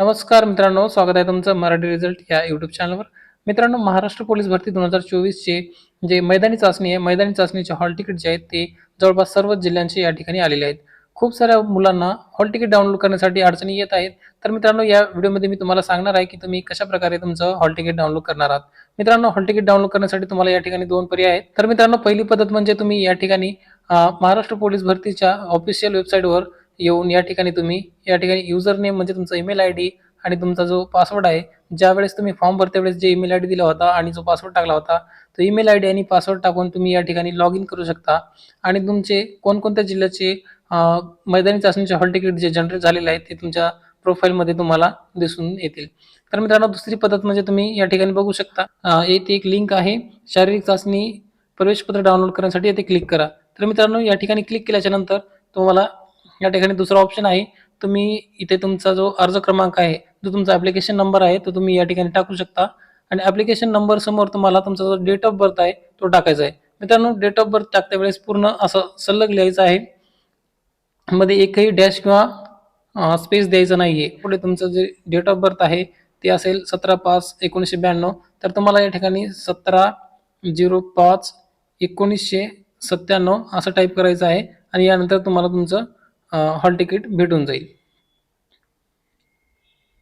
नमस्कार मित्रांनो स्वागत आहे तुमचं मराठी रिझल्ट या युट्यूब चॅनलवर मित्रांनो महाराष्ट्र पोलीस भरती दोन हजार चोवीसचे जे मैदानी चाचणी आहे मैदानी चाचणीचे हॉल तिकीट जे आहेत ते जवळपास सर्वच जिल्ह्यांचे या ठिकाणी आलेले आहेत. खूप साऱ्या मुलांना हॉल तिकीट डाउनलोड करण्यासाठी अडचणी येत आहेत. तर मित्रांनो या व्हिडिओमध्ये मी तुम्हाला सांगणार आहे की तुम्ही कशा प्रकारे तुमचं हॉल तिकीट डाउनलोड करणार आहात. मित्रांनो हॉल तिकीट डाउनलोड करण्यासाठी तुम्हाला या ठिकाणी दोन पर्याय आहेत. तर मित्रांनो पहिली पद्धत म्हणजे तुम्ही या ठिकाणी महाराष्ट्र पोलीस भरतीच्या ऑफिशियल वेबसाईटवर येऊन या ठिकाणी तुम्ही या ठिकाणी युजर नेम म्हणजे तुमचा ईमेल आय डी आणि तुमचा जो पासवर्ड आहे ज्या वेळेस तुम्ही फॉर्म भरते वेळेस जे ईमेल आय डी दिला होता आणि जो पासवर्ड टाकला होता तो ईमेल आय डी आणि पासवर्ड टाकून तुम्ही या ठिकाणी लॉग इन करू शकता. आणि तुमचे कोणकोणत्या जिल्ह्याचे मैदानी चाचणीचे हॉल तिकीट जे जनरेट झालेले आहेत ते तुमच्या प्रोफाईलमध्ये तुम्हाला दिसून येतील. तर मित्रांनो दुसरी पद्धत म्हणजे तुम्ही या ठिकाणी बघू शकता. येथे एक लिंक आहे. शारीरिक चाचणी प्रवेशपत्र डाउनलोड करण्यासाठी येथे क्लिक करा. तर मित्रांनो या ठिकाणी क्लिक केल्याच्यानंतर तुम्हाला या ठिकाणी दुसरा ऑप्शन आहे तुम्ही इथे तुमचा जो अर्ज क्रमांक आहे जो तुमचा ॲप्लिकेशन नंबर आहे तो तुम्ही या ठिकाणी टाकू शकता. आणि ॲप्लिकेशन नंबर समोर तुम्हाला तुमचा जो डेट ऑफ बर्थ आहे तो टाकायचा आहे. मित्रांनो डेट ऑफ बर्थ टाकत्या वेळेस पूर्ण असं सल्लग लिहायचं आहे. मध्ये एकही डॅश किंवा स्पेस द्यायचं नाही आहे पुढे तुमचं जे डेट ऑफ बर्थ आहे ते असेल सतरा पाच एकोणीसशे ब्याण्णव. तर तुम्हाला या ठिकाणी सतरा झिरो पाच एकोणीसशे सत्त्याण्णव असं टाईप करायचं आहे. आणि यानंतर तुम्हाला तुमचं हॉल तिकीट भेटून जाईल.